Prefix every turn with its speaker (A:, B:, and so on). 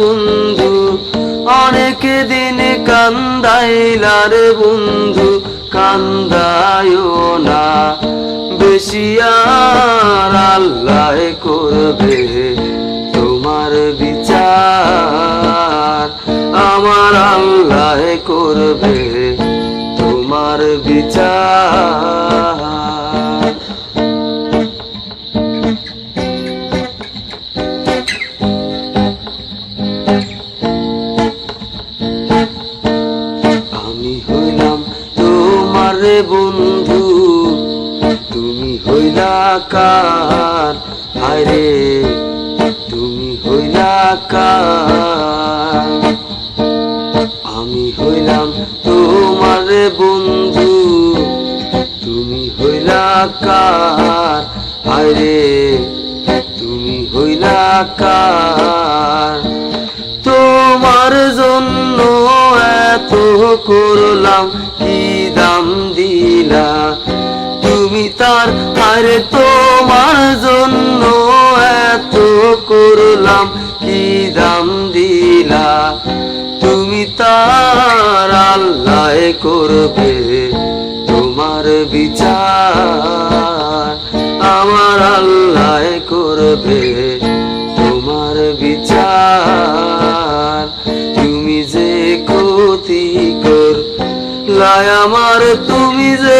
A: বন্ধু। অনেক দিন কান্দাইলার বন্ধু, কান্দায়ও না। বেশি আর আল্লাহ করবে তোমার বিচার। আমার আল্লাহ করবে তোমার বিচার। বন্ধু, তুমি হইলা কার? হায়রে তুমি হইলা কার? আমি হইলাম তোমার বন্ধু, তুমি হইলা কার? হায়রে তুমি হইলা কার? তোমার জন্য এত করলাম আরে তোমার জন্য এত করলাম, কি দাম দিলা? তুমি তার আল্লাহ করবে তোমার বিচার। আমার আল্লাহ করবে তোমার বিচার। তুমি যে ক্ষতি কর লাই আমার তুমি যে